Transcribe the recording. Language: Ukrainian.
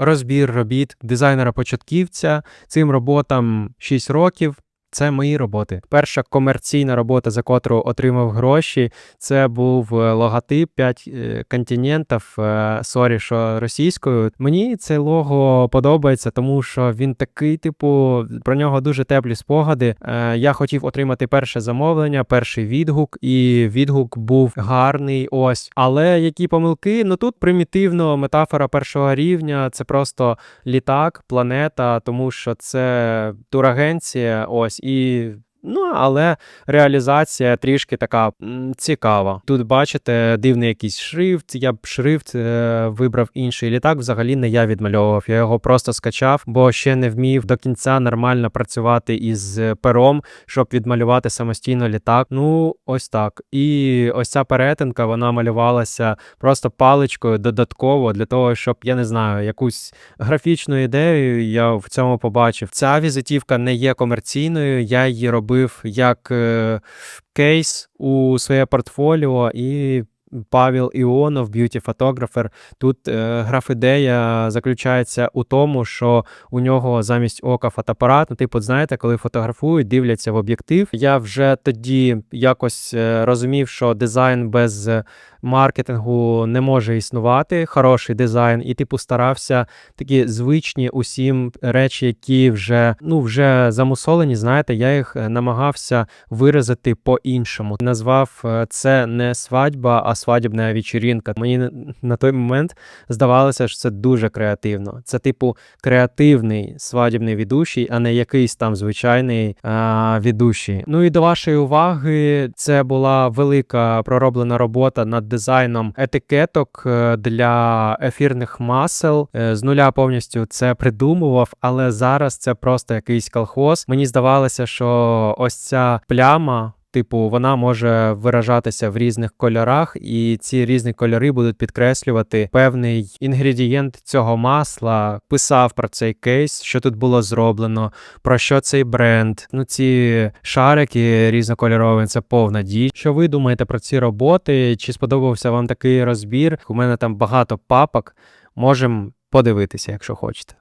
розбір робіт дизайнера-початківця. Цим роботам 6 років. Це мої роботи. Перша комерційна робота, за котру отримав гроші, це був е, логотип 5 континентів. е, Сорі, що російською. Мені це лого подобається, тому що він такий, типу, про нього дуже теплі спогади. Е, Я хотів отримати перше замовлення, перший відгук, і відгук був гарний. Ось. Але які помилки? Ну тут примітивно метафора першого рівня. Це просто літак, планета, тому що це турагенція. Ось і. Ну, але реалізація трішки така цікава. Тут бачите дивний якийсь шрифт. Я б шрифт е, вибрав інший літак. Взагалі не я відмальовував. Я його просто скачав, бо ще не вмів до кінця нормально працювати із е, пером, щоб відмалювати самостійно літак. Ну, ось так. І ось ця перетинка вона малювалася просто паличкою додатково для того, щоб я не знаю, якусь графічну ідею я в цьому побачив. Ця візитівка не є комерційною. Я її робив як е, кейс у своє портфоліо і. Павел Іонов, б'юті-фотографер. Тут е, граф-ідея заключається у тому, що у нього замість ока фотоапарат. Ну, типу, знаєте, коли фотографують, дивляться в об'єктив. Я вже тоді якось е, розумів, що дизайн без е, маркетингу не може існувати. Хороший дизайн, і типу старався такі звичні усім речі, які вже ну вже замусолені. Знаєте, я їх е, намагався виразити по-іншому. Назвав це не свадьба, а свадібна вечірінка. Мені на- той момент здавалося, що це дуже креативно. Це, типу, креативний свадібний ведучий, а не якийсь там звичайний а, ведучий. Ну і до вашої уваги, це була велика пророблена робота над дизайном етикеток е, для ефірних масел. Е, З нуля повністю це придумував, але зараз це просто якийсь колхоз. Мені здавалося, що ось ця пляма. Типу, вона може виражатися в різних кольорах, і ці різні кольори будуть підкреслювати певний інгредієнт цього масла. Писав про цей кейс, що тут було зроблено, про що цей бренд. Ну, ці шарики різнокольорові, це повна діч. Що ви думаєте про ці роботи? Чи сподобався вам такий розбір? У мене там багато папок. Можемо подивитися, якщо хочете.